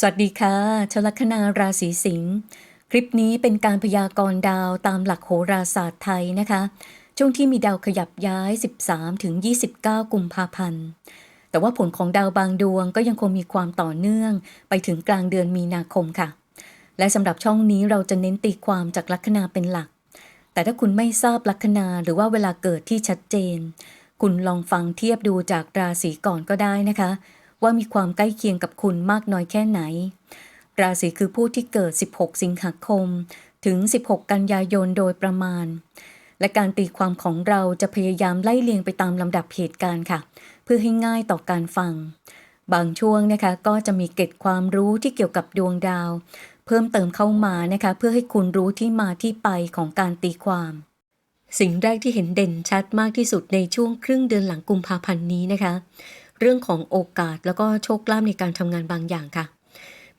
สวัสดีค่ะชลคนาราศีสิงห์ คลิปนี้เป็นการพยากรณ์ดาวตามหลักโหราศาสตร์ไทยนะคะ ช่วงที่มีดาวขยับย้าย 13 ถึง 29 กุมภาพันธ์ แต่ว่าผลของดาวบางดวงก็ยังคงมีความต่อเนื่อง ไปถึงกลางเดือนมีนาคมค่ะ และสำหรับช่องนี้เราจะเน้นตีความจากลัคนาเป็นหลัก แต่ถ้าคุณไม่ทราบลัคนาหรือว่าเวลาเกิดที่ชัดเจน คุณลองฟังเทียบดูจากราศีก่อนก็ได้นะคะ ว่ามีความใกล้เคียงกับคุณมากน้อยแค่ไหน ราศีคือผู้ที่เกิด 16 สิงหาคม ถึง 16 กันยายนโดยประมาณ และการตีความของเราจะพยายามไล่เลียงไปตามลำดับเหตุการณ์ค่ะ เพื่อให้ง่ายต่อการฟัง บางช่วงนะคะก็จะมีเกร็ดความรู้ที่เกี่ยวกับดวงดาว เพิ่มเติมเข้ามานะคะ เพื่อให้คุณรู้ที่มาที่ไปของการตีความสิ่งแรกที่เห็นเด่นชัดมากที่สุดในช่วงครึ่งเดือนหลังกุมภาพันธ์นี้นะคะ เรื่องของโอกาสแล้วก็โชคลาภในการทำงานบางอย่างค่ะ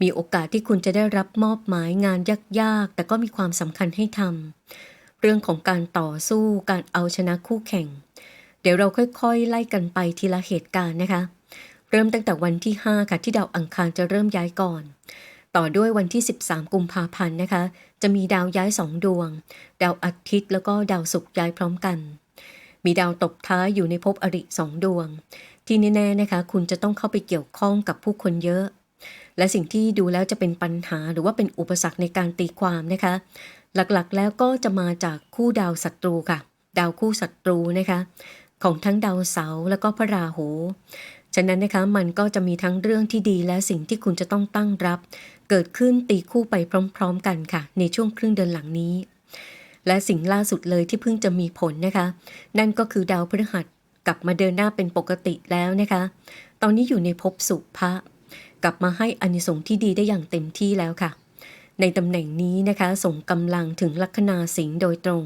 มีโอกาสที่คุณจะได้รับมอบหมายงานยากๆ แต่ก็มีความสำคัญให้ทำเรื่องของการต่อสู้การเอาชนะคู่แข่ง เดี๋ยวเราค่อยๆ ไล่กันไปทีละเหตุการณ์นะคะ เริ่มตั้งแต่วันที่ 5 ค่ะที่ดาวอังคารจะเริ่มย้ายก่อน ต่อด้วยวันที่ 13 กุมภาพันธ์นะคะ จะมีดาวย้ายสองดวง ดาวอาทิตย์แล้วก็ดาวศุกร์ย้ายพร้อมกัน มีดาวตกท้ายอยู่ในภพอริสองดวง ที่แน่ๆนะคะ คุณจะต้องเข้าไปเกี่ยวข้องกับผู้คนเยอะ และสิ่งที่ดูแล้วจะเป็นปัญหาหรือว่าเป็นอุปสรรคในการตีความนะคะ หลักๆแล้วก็จะมาจากคู่ดาวศัตรูค่ะ ดาวคู่ศัตรูนะคะ ของทั้งดาวเสาร์แล้วก็พระราหูฉะนั้นนะคะมันก็จะมีทั้งเรื่องที่ดีและสิ่งที่คุณจะต้องตั้งรับ เกิดขึ้นตีคู่ไปพร้อม ๆ กันค่ะ ในช่วงครึ่งเดือนหลังนี้ และสิ่งล่าสุดเลยที่เพิ่งจะมีผลนะคะ นั่นก็คือดาวพฤหัสกลับมาเดินหน้าเป็นปกติแล้วนะคะ ตอนนี้อยู่ในภพสุภะกลับมาให้อานิสงส์ที่ดีได้อย่างเต็มที่แล้วค่ะ ในตำแหน่งนี้นะคะส่งกำลังถึงลัคนาสิงห์โดยตรง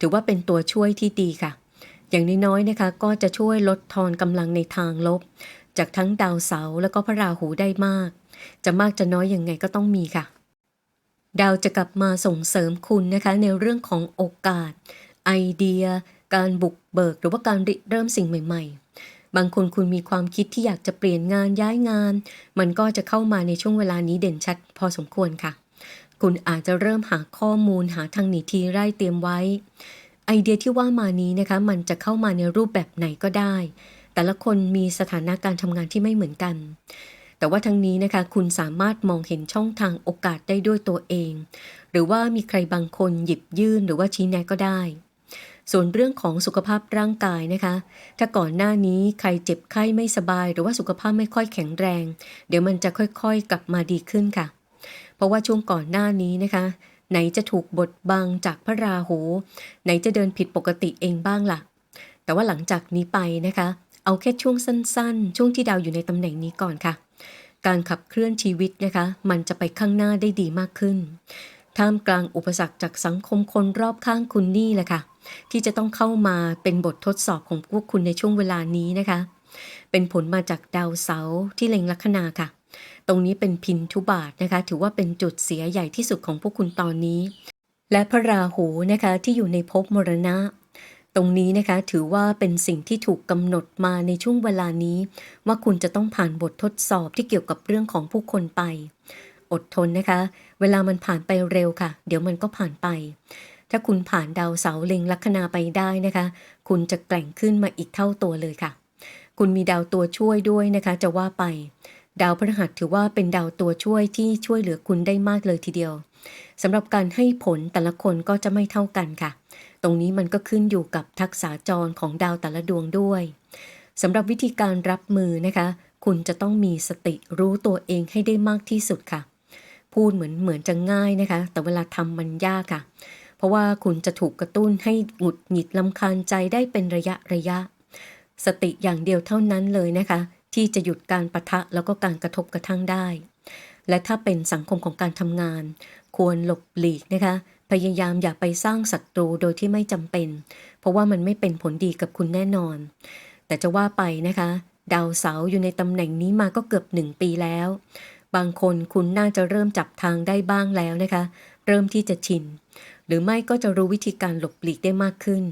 ถือว่าเป็นตัวช่วยที่ดีค่ะ อย่างน้อยๆนะคะ ก็จะช่วยลดทอนกำลังในทางลบ จากทั้งดาวเสาร์แล้วก็พระราหูได้มาก จะมากจะน้อยยังไงก็ต้องมีค่ะ ดาวจะกลับมาส่งเสริมคุณนะคะในเรื่องของโอกาส ไอเดีย การบุกเบิก หรือว่าการริเริ่มสิ่งใหม่ ๆ บางคนคุณมีความคิดที่อยากจะเปลี่ยนงานย้ายงาน มันก็จะเข้ามาในช่วงเวลานี้เด่นชัดพอสมควรค่ะ คุณอาจจะเริ่มหาข้อมูลหาทางหนีทีไร่เตรียมไว้ ไอเดียที่ว่ามานี้นะคะ มันจะเข้ามาในรูปแบบไหนก็ได้ แต่ละคนมีสถานะการทำงานที่ไม่เหมือนกัน แต่ว่าทั้งนี้นะคะคุณสามารถมองเห็นช่องทางโอกาสได้ด้วยตัวเอง หรือว่ามีใครบางคนหยิบยื่นหรือว่าชี้แนะก็ได้ ส่วนเรื่องของสุขภาพร่างกายนะคะ ถ้าก่อนหน้านี้ใครเจ็บไข้ไม่สบาย หรือว่าสุขภาพไม่ค่อยแข็งแรง เดี๋ยวมันจะค่อยๆกลับมาดีขึ้นค่ะ เพราะว่าช่วงก่อนหน้านี้นะคะ ไหนจะถูกบดบังจากพระราหู ไหนจะเดินผิดปกติเองบ้างล่ะ แต่ว่าหลังจากนี้ไปนะคะ เอาแค่ช่วงสั้นๆ ช่วงที่ดาวอยู่ในตำแหน่งนี้ก่อนค่ะ การขับเคลื่อนชีวิตนะคะ มันจะไปข้างหน้าได้ดีมากขึ้น ท่ามกลางอุปสรรคจากสังคมคนรอบข้างคุณนี่แหละค่ะ ที่จะต้องเข้ามาเป็นบททดสอบของพวกคุณในช่วงเวลานี้นะคะ เป็นผลมาจากดาวเสาร์ที่เล็งลัคนาค่ะ ตรงนี้เป็นพินทุบาทนะคะ ถือว่าเป็นจุดเสียใหญ่ที่สุดของพวกคุณตอนนี้ และพระราหูนะคะที่อยู่ในภพมรณะ ตรงนี้นะคะถือว่าเป็นสิ่งที่ถูกกำหนดมาในช่วงเวลานี้ ว่าคุณจะต้องผ่านบททดสอบที่เกี่ยวกับเรื่องของผู้คนไป อดทนนะคะ เวลามันผ่านไปเร็วค่ะ เดี๋ยวมันก็ผ่านไป ถ้าคุณผ่านดาวเสาเล็งลัคนาไปได้นะคะ คุณจะแกร่งขึ้นมาอีกเท่าตัวเลยค่ะ คุณมีดาวตัวช่วยด้วยนะคะ จะว่าไป ดาวพฤหัสถือว่าเป็นดาวตัวช่วยที่ช่วยเหลือคุณได้มากเลยทีเดียวสำหรับการให้ผลแต่ละคนก็จะไม่เท่ากันค่ะ ตรงนี้มันก็ขึ้นอยู่กับทักษะจรของดาวแต่ละดวงด้วยสำหรับวิธีการรับมือนะคะ คุณจะต้องมีสติรู้ตัวเองให้ได้มากที่สุดค่ะ พูดเหมือนเหมือนจะง่ายนะคะ แต่เวลาทำมันยากค่ะ เพราะว่าคุณจะถูกกระตุ้นให้หงุดหงิดลำคาญใจได้เป็นระยะระยะ สติอย่างเดียวเท่านั้นเลยนะคะ ที่จะหยุดการประทะแล้วก็การกระทบกระทั่งได้ และถ้าเป็นสังคมของการทำงาน ควรหลบหลีกนะคะ พยายามอย่าไปสร้างศัตรูโดยที่ไม่จำเป็น เพราะว่ามันไม่เป็นผลดีกับคุณแน่นอน แต่จะว่าไปนะคะ ดาวเสาร์อยู่ในตำแหน่งนี้มาก็เกือบหนึ่งปีแล้ว บางคนคุณน่าจะเริ่มจับทางได้บ้างแล้วนะคะ เริ่มที่จะชิน หรือไม่ก็จะรู้วิธีการหลบหลีกได้มากขึ้น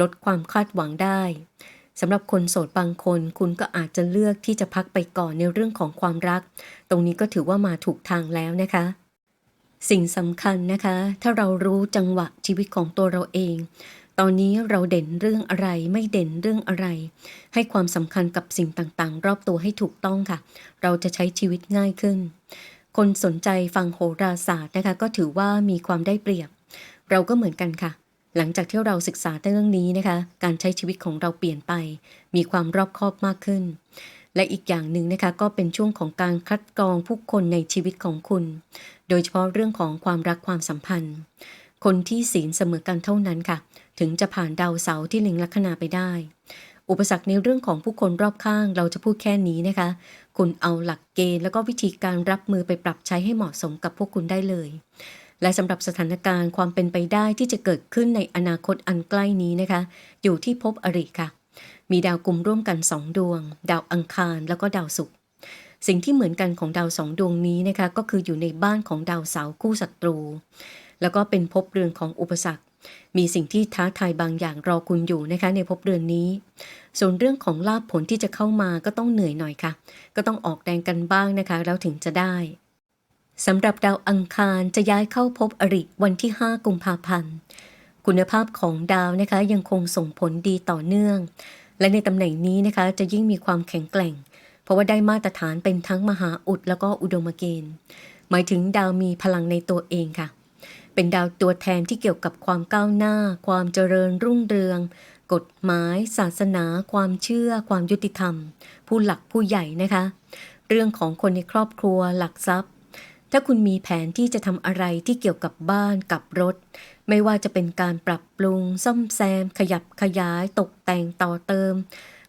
ลดความคาดหวังได้สำหรับคนโสดบางคนคุณก็อาจจะเลือกที่จะพักไปก่อนในเรื่องของความรัก ตรงนี้ก็ถือว่ามาถูกทางแล้วนะคะ สิ่งสำคัญนะคะ ถ้าเรารู้จังหวะชีวิตของตัวเราเอง ตอนนี้เราเด่นเรื่องอะไรไม่เด่นเรื่องอะไร ให้ความสำคัญกับสิ่งต่างๆ รอบตัวให้ถูกต้องค่ะ เราจะใช้ชีวิตง่ายขึ้น คนสนใจฟังโหราศาสตร์นะคะ ก็ถือว่ามีความได้เปรียบ เราก็เหมือนกันค่ะ หลังจากที่เราศึกษาเรื่องนี้นะคะ การใช้ชีวิตของเราเปลี่ยนไป มีความรอบคอบมากขึ้น และอีกอย่างหนึ่งนะคะก็เป็นช่วงของการคัดกรองผู้คนในชีวิตของคุณ โดยเฉพาะเรื่องของความรักความสัมพันธ์ คนที่ศีลเสมอกันเท่านั้นค่ะ ถึงจะผ่านดาวเสาร์ที่ลิงลัคนาไปได้ อุปสรรคในเรื่องของผู้คนรอบข้างเราจะพูดแค่นี้นะคะ คุณเอาหลักเกณฑ์แล้วก็วิธีการรับมือไปปรับใช้ให้เหมาะสมกับพวกคุณได้เลยและสำหรับสถานการณ์ความเป็นไปได้ที่จะเกิดขึ้นในอนาคตอันใกล้นี้นะคะ อยู่ที่ภพอริค่ะ มีดาวกลุ่มร่วมกันสองดวง ดาวอังคารแล้วก็ดาวศุกร์สิ่งที่เหมือนกันของดาวสองดวงนี้นะคะก็คืออยู่ในบ้านของดาวเสาร์คู่ศัตรู แล้วก็เป็นภพเรือนของอุปสรรค มีสิ่งที่ท้าทายบางอย่างรอคุณอยู่นะคะในภพเรือนนี้ ส่วนเรื่องของลาภผลที่จะเข้ามาก็ต้องเหนื่อยหน่อยค่ะ ก็ต้องออกแรงกันบ้างนะคะแล้วถึงจะได้สำหรับดาวอังคารจะย้ายเข้าภพอริวันที่ 5 กุมภาพันธ์ คุณภาพของดาวนะคะยังคงส่งผลดีต่อเนื่อง และในตำแหน่งนี้นะคะจะยิ่งมีความแข็งแกร่ง เพราะว่าได้มาตรฐานเป็นทั้งมหาอุดแล้วก็อุดมเกณฑ์ หมายถึงดาวมีพลังในตัวเองค่ะ เป็นดาวตัวแทนที่เกี่ยวกับความก้าวหน้า ความเจริญรุ่งเรือง กฎหมาย ศาสนา ความเชื่อ ความยุติธรรม ผู้หลักผู้ใหญ่นะคะ เรื่องของคนในครอบครัว หลักทรัพย์ ถ้าคุณมีแผนที่จะทำอะไรที่เกี่ยวกับบ้านกับรถ ไม่ว่าจะเป็นการปรับปรุง ซ่อมแซม ขยับขยายตกแต่งต่อเติม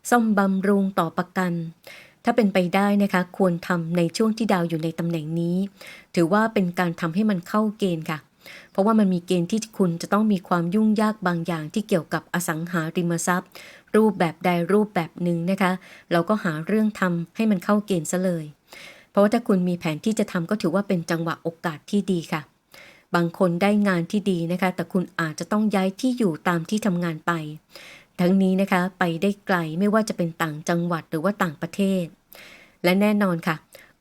ซ่อมบำรุงต่อประกัน ถ้าเป็นไปได้นะคะ ควรทำในช่วงที่ดาวอยู่ในตำแหน่งนี้ ถือว่าเป็นการทำให้มันเข้าเกณฑ์ค่ะ เพราะว่ามันมีเกณฑ์ที่คุณจะต้องมีความยุ่งยากบางอย่างที่เกี่ยวกับอสังหาริมทรัพย์ รูปแบบใดรูปแบบหนึ่งนะคะ เราก็หาเรื่องทำให้มันเข้าเกณฑ์ซะเลย เพราะว่าถ้าคุณมีแผนที่จะทำก็ถือว่าเป็นจังหวะโอกาสที่ดีค่ะ บางคนได้งานที่ดีนะคะ แต่คุณอาจจะต้องย้ายที่อยู่ตามที่ทำงานไป ทั้งนี้นะคะไปได้ไกลไม่ว่าจะเป็นต่างจังหวัดหรือว่าต่างประเทศ และแน่นอนค่ะ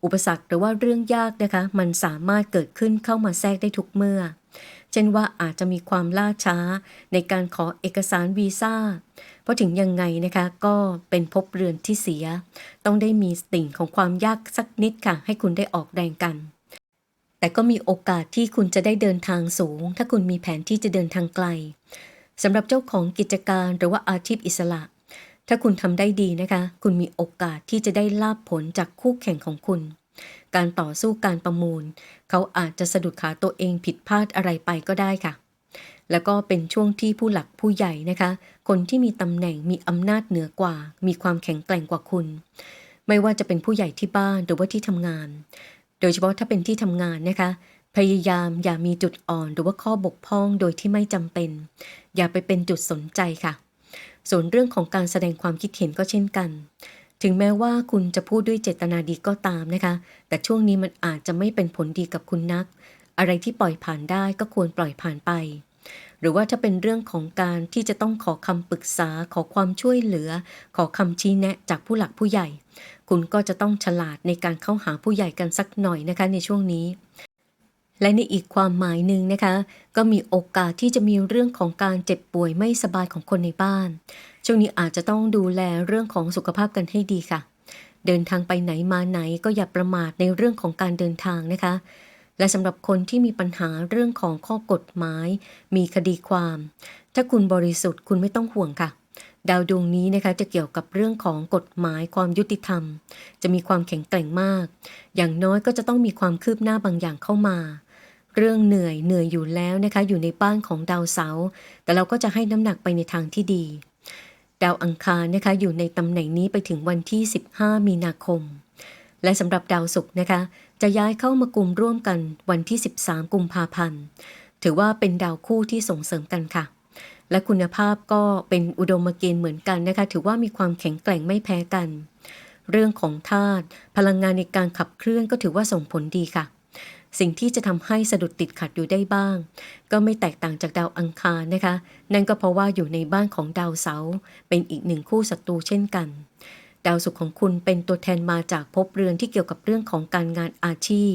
อุปสรรคหรือว่าเรื่องยากนะคะ มันสามารถเกิดขึ้นเข้ามาแทรกได้ทุกเมื่อ เช่นว่าอาจจะมีความล่าช้าในการขอเอกสารวีซ่า เพราะถึงยังไงนะคะก็เป็นภพเรือนที่เสีย ต้องได้มีสิ่งของความยากสักนิดค่ะ ให้คุณได้ออกแรงกัน แต่ก็มีโอกาสที่คุณจะได้เดินทางสูง ถ้าคุณมีแผนที่จะเดินทางไกลสำหรับเจ้าของกิจการหรือว่าอาชีพอิสระ ถ้าคุณทำได้ดีนะคะ คุณมีโอกาสที่จะได้ลาบผลจากคู่แข่งของคุณ การต่อสู้การประมูล เขาอาจจะสะดุดขาตัวเองผิดพลาดอะไรไปก็ได้ค่ะ แล้วก็เป็นช่วงที่ผู้หลักผู้ใหญ่นะคะ คนที่มีตำแหน่งมีอำนาจเหนือกว่า มีความแข็งแกร่งกว่าคุณ ไม่ว่าจะเป็นผู้ใหญ่ที่บ้านหรือว่าที่ทำงาน โดยเฉพาะถ้าเป็นที่ทำงานนะคะ พยายามอย่ามีจุดอ่อนหรือว่าข้อบกพร่องโดยที่ไม่จำเป็น อย่าไปเป็นจุดสนใจค่ะ ส่วนเรื่องของการแสดงความคิดเห็นก็เช่นกัน ถึงแม้ว่าคุณจะพูดด้วยเจตนาดีก็ตามนะคะ แต่ช่วงนี้มันอาจจะไม่เป็นผลดีกับคุณนัก อะไรที่ปล่อยผ่านได้ก็ควรปล่อยผ่านไป หรือว่าถ้าเป็นเรื่องของการที่จะต้องขอคำปรึกษา ขอความช่วยเหลือ ขอคำชี้แนะจากผู้หลักผู้ใหญ่ คุณก็จะต้องฉลาดในการเข้าหาผู้ใหญ่กันสักหน่อยนะคะในช่วงนี้ และในอีกความหมายหนึ่งนะคะ ก็มีโอกาสที่จะมีเรื่องของการเจ็บป่วยไม่สบายของคนในบ้าน ช่วงนี้อาจจะต้องดูแลเรื่องของสุขภาพกันให้ดีค่ะ เดินทางไปไหนมาไหนก็อย่าประมาทในเรื่องของการเดินทางนะคะ และสำหรับคนที่มีปัญหาเรื่องของข้อกฎหมาย มีคดีความ ถ้าคุณบริสุทธิ์คุณไม่ต้องห่วงค่ะ ดาวดวงนี้นะคะจะเกี่ยวกับเรื่องของกฎหมายความยุติธรรม จะมีความแข็งแกร่งมาก อย่างน้อยก็จะต้องมีความคืบหน้าบางอย่างเข้ามาเรื่องเหนื่อยเหนื่อยอยู่แล้วนะคะอยู่ในบ้านของดาวเสาร์แต่เราก็จะให้น้ำหนักไปในทางที่ดี ดาวอังคารนะคะอยู่ในตำแหน่งนี้ไปถึงวันที่ 15 มีนาคม และสำหรับดาวศุกร์นะคะ จะย้ายเข้ามากลุ่มร่วมกันวันที่ 13 กุมภาพันธ์ ถือว่าเป็นดาวคู่ที่ส่งเสริมกันค่ะ และคุณภาพก็เป็นอุดมเกณฑ์เหมือนกันนะคะ ถือว่ามีความแข็งแกร่งไม่แพ้กัน เรื่องของธาตุพลังงานในการขับเคลื่อนก็ถือว่าส่งผลดีค่ะ สิ่งที่จะทำให้สะดุดติดขัดอยู่ได้บ้าง ก็ไม่แตกต่างจากดาวอังคารนะคะ นั่นก็เพราะว่าอยู่ในบ้านของดาวเสาร์เป็นอีกหนึ่งคู่ศัตรูเช่นกัน ดาวศุกร์ของคุณเป็นตัวแทนมาจากภพเรือนที่เกี่ยวกับเรื่องของการงานอาชีพ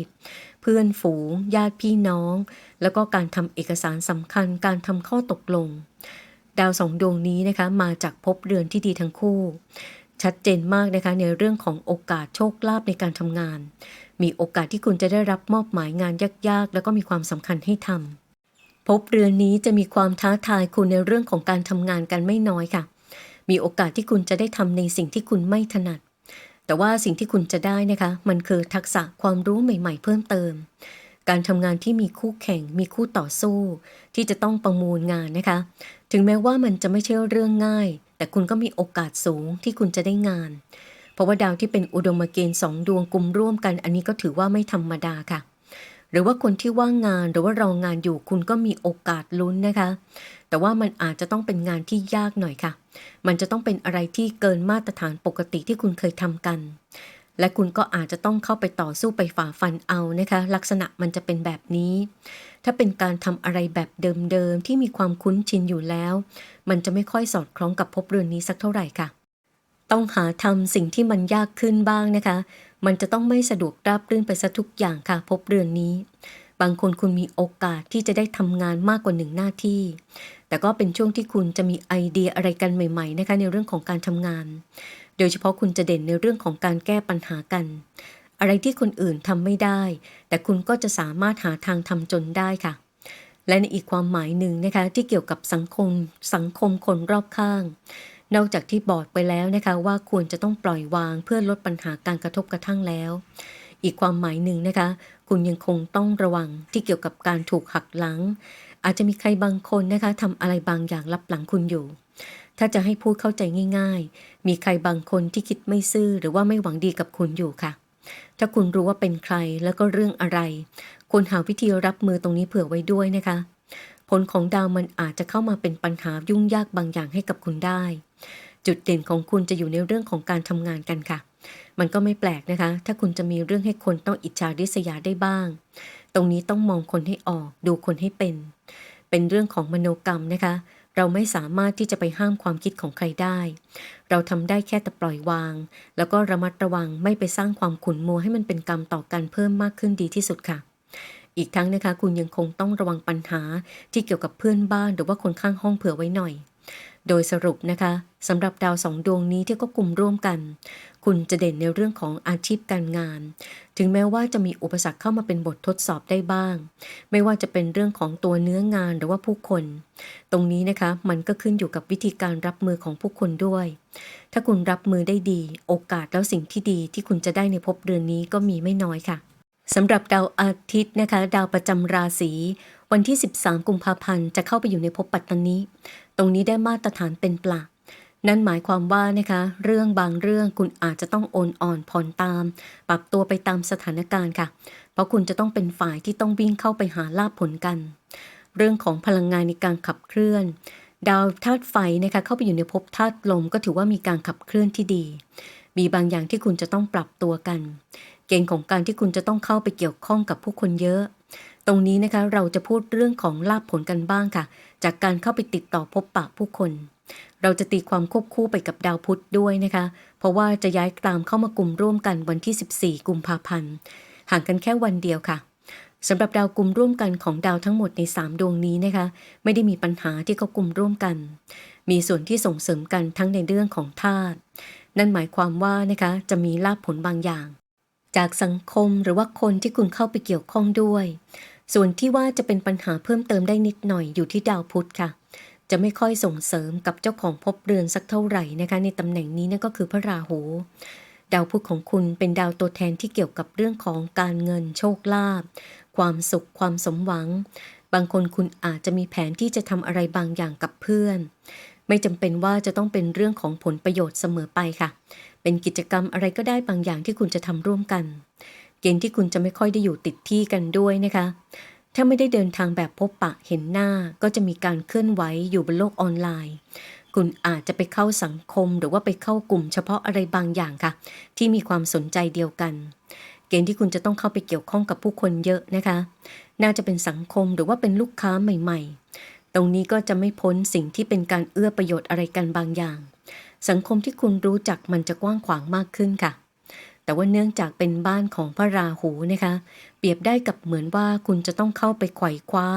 เพื่อนฝูง ญาติพี่น้อง แล้วก็การทำเอกสารสำคัญการทำข้อตกลง ดาวสองดวงนี้นะคะมาจากภพเรือนที่ดีทั้งคู่ ชัดเจนมากนะคะในเรื่องของโอกาสโชคลาภในการทำงาน มีโอกาสที่คุณจะได้รับมอบหมายงานยากๆ แล้วก็มีความสำคัญให้ทำภพเรือนนี้จะมีความท้าทายคุณในเรื่องของการทำงานกันไม่น้อยค่ะ มีโอกาสที่คุณจะได้ทำในสิ่งที่คุณไม่ถนัด แต่ว่าสิ่งที่คุณจะได้นะคะ มันคือทักษะความรู้ใหม่ ๆ เพิ่มเติม การทำงานที่มีคู่แข่ง มีคู่ต่อสู้ ที่จะต้องประมูลงานนะคะ ถึงแม้ว่ามันจะไม่ใช่เรื่องง่าย แต่คุณก็มีโอกาสสูงที่คุณจะได้งาน เพราะว่าดาวที่เป็นอุดมเกณฑ์สองดวงกลุ่มร่วมกัน อันนี้ก็ถือว่าไม่ธรรมดาค่ะ รือว่าคนที่ว่างงานหรือว่ารองงานอยู่คุณก็มีโอกาสลุ้นนะคะ แต่ว่ามันอาจจะต้องเป็นงานที่ยากหน่อยค่ะ มันจะต้องเป็นอะไรที่เกินมาตรฐานปกติที่คุณเคยทำกัน และคุณก็อาจจะต้องเข้าไปต่อสู้ไปฝ่าฟันเอานะคะ ลักษณะมันจะเป็นแบบนี้ ถ้าเป็นการทำอะไรแบบเดิมๆที่มีความคุ้นชินอยู่แล้ว มันจะไม่ค่อยสอดคล้องกับภพเรือนนี้สักเท่าไหร่ค่ะต้องหาทำสิ่งที่มันยากขึ้นบ้างนะคะ มันจะต้องไม่สะดวกราบรื่นไปซะทุกอย่างค่ะภพเรือนนี้ บางคนคุณมีโอกาสที่จะได้ทำงานมากกว่าหนึ่งหน้าที่ แต่ก็เป็นช่วงที่คุณจะมีไอเดียอะไรกันใหม่ๆนะคะในเรื่องของการทำงาน โดยเฉพาะคุณจะเด่นในเรื่องของการแก้ปัญหากัน อะไรที่คนอื่นทำไม่ได้ แต่คุณก็จะสามารถหาทางทำจนได้ค่ะและในอีกความหมายหนึ่งนะคะที่เกี่ยวกับสังคมสังคมคนรอบข้าง นอกจากที่บอกไปแล้วนะคะว่าควรจะต้องปล่อยวางเพื่อลดปัญหาการกระทบกระทั่งแล้ว อีกความหมายหนึ่งนะคะ คุณยังคงต้องระวังที่เกี่ยวกับการถูกหักหลัง อาจจะมีใครบางคนนะคะทำอะไรบางอย่างลับหลังคุณอยู่ ถ้าจะให้พูดเข้าใจง่าย ๆ มีใครบางคนที่คิดไม่ซื่อหรือว่าไม่หวังดีกับคุณอยู่ค่ะ ถ้าคุณรู้ว่าเป็นใครแล้วก็เรื่องอะไรควรหาวิธีรับมือตรงนี้เผื่อไว้ด้วยนะคะผลของดาวมันอาจจะเข้ามาเป็นปัญหายุ่งยากบางอย่างให้กับคุณได้ จุดเด่นของคุณจะอยู่ในเรื่องของการทำงานกันค่ะ มันก็ไม่แปลกนะคะ ถ้าคุณจะมีเรื่องให้คนต้องอิจฉาริษยาได้บ้าง ตรงนี้ต้องมองคนให้ออก ดูคนให้เป็น เป็นเรื่องของมโนกรรมนะคะ เราไม่สามารถที่จะไปห้ามความคิดของใครได้ เราทำได้แค่แต่ปล่อยวาง แล้วก็ระมัดระวังไม่ไปสร้างความขุ่นมัวให้มันเป็นกรรมต่อกันเพิ่มมากขึ้นดีที่สุดค่ะอีกทั้งนะคะคุณยังคงต้องระวังปัญหาที่เกี่ยวกับเพื่อนบ้านหรือว่าคนข้างห้องเผื่อไว้หน่อย โดยสรุปนะคะสำหรับดาวสองดวงนี้ที่ก็กลุ่มร่วมกัน คุณจะเด่นในเรื่องของอาชีพการงาน ถึงแม้ว่าจะมีอุปสรรคเข้ามาเป็นบททดสอบได้บ้าง ไม่ว่าจะเป็นเรื่องของตัวเนื้องานหรือว่าผู้คน ตรงนี้นะคะมันก็ขึ้นอยู่กับวิธีการรับมือของผู้คนด้วย ถ้าคุณรับมือได้ดี โอกาสแล้วสิ่งที่ดีที่คุณจะได้ในภพเดือนนี้ก็มีไม่น้อยค่ะ สำหรับดาวอาทิตย์นะคะ ดาวประจำราศีวันที่ 13 กุมภาพันธ์จะเข้าไปอยู่ในภพปัตตานีตรงนี้ได้มาตรฐานเป็นปลานั่นหมายความว่านะคะ เรื่องบางเรื่องคุณอาจจะต้องโอนอ่อนผ่อนตาม ปรับตัวไปตามสถานการณ์ค่ะ เพราะคุณจะต้องเป็นฝ่ายที่ต้องวิ่งเข้าไปหาลาบผลกัน เรื่องของพลังงานในการขับเคลื่อน ดาวธาตุไฟนะคะเข้าไปอยู่ในภพธาตุลมก็ถือว่ามีการขับเคลื่อนที่ดี มีบางอย่างที่คุณจะต้องปรับตัวกัน เกณฑ์ของการที่คุณจะต้องเข้าไปเกี่ยวข้องกับผู้คนเยอะ ตรงนี้นะคะเราจะพูดเรื่องของลาบผลกันบ้างค่ะ จากการเข้าไปติดต่อพบปะผู้คน เราจะตีความควบคู่ไปกับดาวพุธด้วยนะคะ เพราะว่าจะย้ายตามเข้ามากลุ่มร่วมกันวันที่ 14 กุมภาพันธ์ ห่างกันแค่วันเดียวค่ะสำหรับดาวกลุ่มร่วมกันของดาวทั้งหมดใน 3 ดวงนี้นะคะ ไม่ได้มีปัญหาที่เขากลุ่มร่วมกัน มีส่วนที่ส่งเสริมกันทั้งในเรื่องของธาตุนั่นหมายความว่านะคะจะมีลาภผลบางอย่าง จากสังคมหรือว่าคนที่คุณเข้าไปเกี่ยวข้องด้วย ส่วนที่ว่าจะเป็นปัญหาเพิ่มเติมได้นิดหน่อยอยู่ที่ดาวพุธค่ะ จะไม่ค่อยส่งเสริมกับเจ้าของภพเรือนสักเท่าไหร่นะคะ ในตำแหน่งนี้นั่นก็คือพระราหู ดาวพุธของคุณเป็นดาวตัวแทนที่เกี่ยวกับเรื่องของการเงินโชคลาภความสุขความสมหวัง บางคนคุณอาจจะมีแผนที่จะทำอะไรบางอย่างกับเพื่อน ไม่จำเป็นว่าจะต้องเป็นเรื่องของผลประโยชน์เสมอไปค่ะ เป็นกิจกรรมอะไรก็ได้บางอย่างที่คุณจะทำร่วมกัน เกณฑ์ที่คุณจะไม่ค่อยได้อยู่ติดที่กันด้วยนะคะ ถ้าไม่ได้เดินทางแบบพบปะเห็นหน้า ก็จะมีการเคลื่อนไหวอยู่บนโลกออนไลน์ คุณอาจจะไปเข้าสังคมหรือว่าไปเข้ากลุ่มเฉพาะอะไรบางอย่างค่ะ ที่มีความสนใจเดียวกันเกณฑ์ที่คุณจะต้องเข้าไปเกี่ยวข้องกับผู้คนเยอะนะคะ น่าจะเป็นสังคมหรือว่าเป็นลูกค้าใหม่ ๆ ตรงนี้ก็จะไม่พ้นสิ่งที่เป็นการเอื้อประโยชน์อะไรกันบางอย่าง สังคมที่คุณรู้จักมันจะกว้างขวางมากขึ้นค่ะ แต่ว่าเนื่องจากเป็นบ้านของพระราหูนะคะ เปรียบได้กับเหมือนว่าคุณจะต้องเข้าไปไขว่คว้า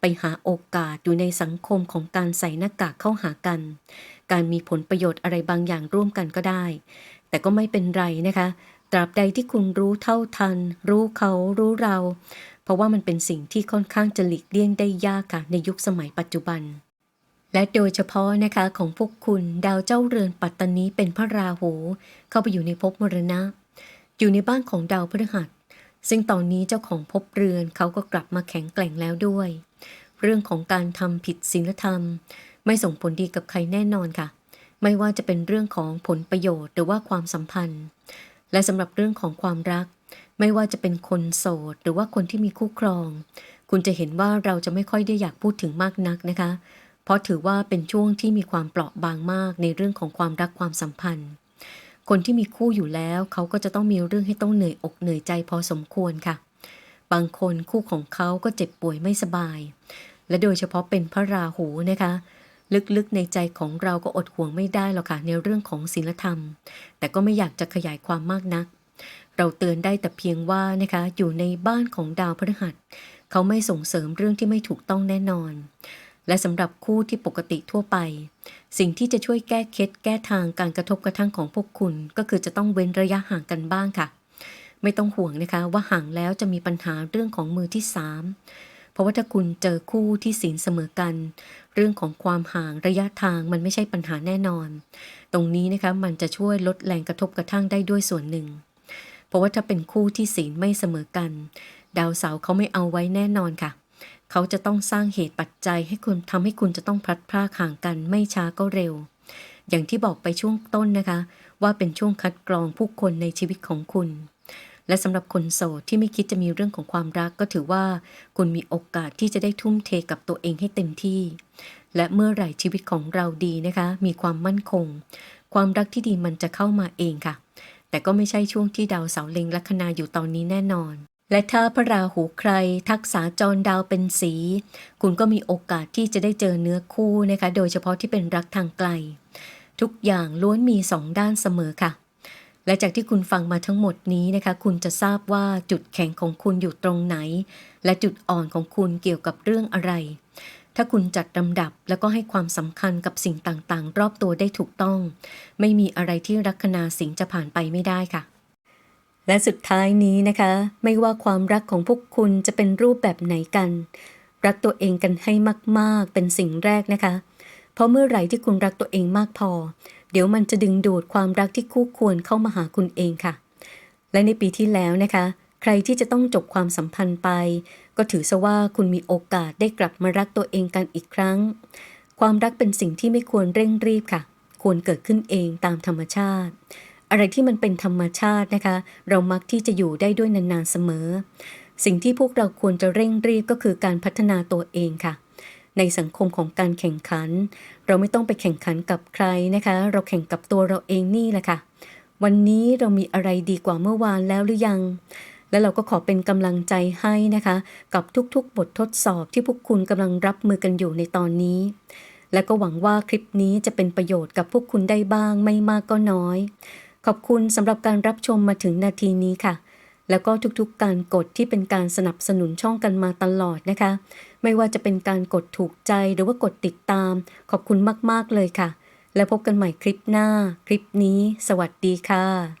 ไปหาโอกาสอยู่ในสังคมของการใส่หน้ากากเข้าหากัน การมีผลประโยชน์อะไรบางอย่างร่วมกันก็ได้ แต่ก็ไม่เป็นไรนะคะ ตราบใดที่คุณรู้เท่าทัน รู้เขารู้เรา เพราะว่ามันเป็นสิ่งที่ค่อนข้างจะหลีกเลี่ยงได้ยากค่ะในยุคสมัยปัจจุบัน และโดยเฉพาะนะคะของพวกคุณดาวเจ้าเรือนปัตตานีเป็นพระราหู เข้าไปอยู่ในภพมรณะ อยู่ในบ้านของดาวพฤหัส ซึ่งตอนนี้เจ้าของภพเรือนเขาก็กลับมาแข็งแกร่งแล้วด้วย เรื่องของการทำผิดศีลธรรม ไม่ส่งผลดีกับใครแน่นอนค่ะ ไม่ว่าจะเป็นเรื่องของผลประโยชน์หรือว่าความสัมพันธ์ และสำหรับเรื่องของความรัก ไม่ว่าจะเป็นคนโสดหรือว่าคนที่มีคู่ครอง คุณจะเห็นว่าเราจะไม่ค่อยได้อยากพูดถึงมากนักนะคะ เพราะถือว่าเป็นช่วงที่มีความเปราะบางมากในเรื่องของความรักความสัมพันธ์ คนที่มีคู่อยู่แล้วเขาก็จะต้องมีเรื่องให้ต้องเหนื่อยอกเหนื่อยใจพอสมควรค่ะ บางคนคู่ของเขาก็เจ็บป่วยไม่สบาย และโดยเฉพาะเป็นพระราหูนะคะลึกๆในใจของเราก็อดห่วงไม่ได้หรอกค่ะในเรื่องของศีลธรรม แต่ก็ไม่อยากจะขยายความมากนัก เราเตือนได้แต่เพียงว่านะคะอยู่ในบ้านของดาวพฤหัส เขาไม่ส่งเสริมเรื่องที่ไม่ถูกต้องแน่นอน และสำหรับคู่ที่ปกติทั่วไป สิ่งที่จะช่วยแก้เคล็ดแก้ทางการกระทบกระทั่งของพวกคุณ ก็คือจะต้องเว้นระยะห่างกันบ้างค่ะ ไม่ต้องห่วงนะคะว่าห่างแล้วจะมีปัญหาเรื่องของมือที่สามเพราะว่าถ้าคุณเจอคู่ที่ศีลเสมอกัน เรื่องของความห่างระยะทางมันไม่ใช่ปัญหาแน่นอน ตรงนี้นะคะมันจะช่วยลดแรงกระทบกระทั่งได้ด้วยส่วนหนึ่ง ราะว่าถ้าเป็นคู่ที่ศีลไม่เสมอกัน ดาวเสาเขาไม่เอาไว้แน่นอนค่ะ เขาจะต้องสร้างเหตุปัจจัยให้คุณทำให้คุณจะต้องพลัดพรากห่างกันไม่ช้าก็เร็ว อย่างที่บอกไปช่วงต้นนะคะ ว่าเป็นช่วงคัดกรองผู้คนในชีวิตของคุณ และสำหรับคนโสดที่ไม่คิดจะมีเรื่องของความรักก็ถือว่า คุณมีโอกาสที่จะได้ทุ่มเทกับตัวเองให้เต็มที่ และเมื่อไหร่ชีวิตของเราดีนะคะ มีความมั่นคง ความรักที่ดีมันจะเข้ามาเองค่ะ แต่ก็ไม่ใช่ช่วงที่ดาวเสาร์เล็งลัคนาอยู่ตอนนี้แน่นอน และถ้าพระราหูใคร ทักษาจรดาวเป็นสี คุณก็มีโอกาสที่จะได้เจอเนื้อคู่นะคะ โดยเฉพาะที่เป็นรักทางไกล ทุกอย่างล้วนมีสองด้านเสมอค่ะ และจากที่คุณฟังมาทั้งหมดนี้นะคะ คุณจะทราบว่าจุดแข็งของคุณอยู่ตรงไหน และจุดอ่อนของคุณเกี่ยวกับเรื่องอะไร ถ้าคุณจัดลำดับแล้วก็ให้ความสำคัญกับสิ่งต่างๆ รอบตัวได้ถูกต้อง ไม่มีอะไรที่ลัคนาสิงจะผ่านไปไม่ได้ค่ะ และสุดท้ายนี้นะคะ ไม่ว่าความรักของพวกคุณจะเป็นรูปแบบไหนกัน รักตัวเองกันให้มาก ๆ เป็นสิ่งแรกนะคะ เพราะเมื่อไหร่ที่คุณรักตัวเองมากพอ เดี๋ยวมันจะดึงดูดความรักที่คู่ควรเข้ามาหาคุณเองค่ะ และในปีที่แล้วนะคะ ใครที่จะต้องจบความสัมพันธ์ไป ก็ถือซะว่าคุณมีโอกาสได้กลับมารักตัวเองกันอีกครั้ง ความรักเป็นสิ่งที่ไม่ควรเร่งรีบค่ะ ควรเกิดขึ้นเองตามธรรมชาติ อะไรที่มันเป็นธรรมชาตินะคะ เรามักที่จะอยู่ได้ด้วยนานๆเสมอ สิ่งที่พวกเราควรจะเร่งรีบก็คือการพัฒนาตัวเองค่ะในสังคมของการแข่งขัน เราไม่ต้องไปแข่งขันกับใครนะคะ เราแข่งกับตัวเราเองนี่แหละค่ะ วันนี้เรามีอะไรดีกว่าเมื่อวานแล้วหรือยัง และเราก็ขอเป็นกำลังใจให้นะคะ กับทุกๆ บททดสอบที่พวกคุณกำลังรับมือกันอยู่ในตอนนี้ และก็หวังว่าคลิปนี้จะเป็นประโยชน์กับพวกคุณได้บ้างไม่มากก็น้อย ขอบคุณสำหรับการรับชมมาถึงนาทีนี้ค่ะ แล้วก็ทุกๆ การกดที่เป็นการสนับสนุนช่องกันมาตลอดนะคะ ไม่ว่าจะเป็นการกดถูกใจหรือว่ากดติดตาม ขอบคุณมากๆเลยค่ะ แล้วพบกันใหม่คลิปหน้า คลิปนี้ สวัสดีค่ะ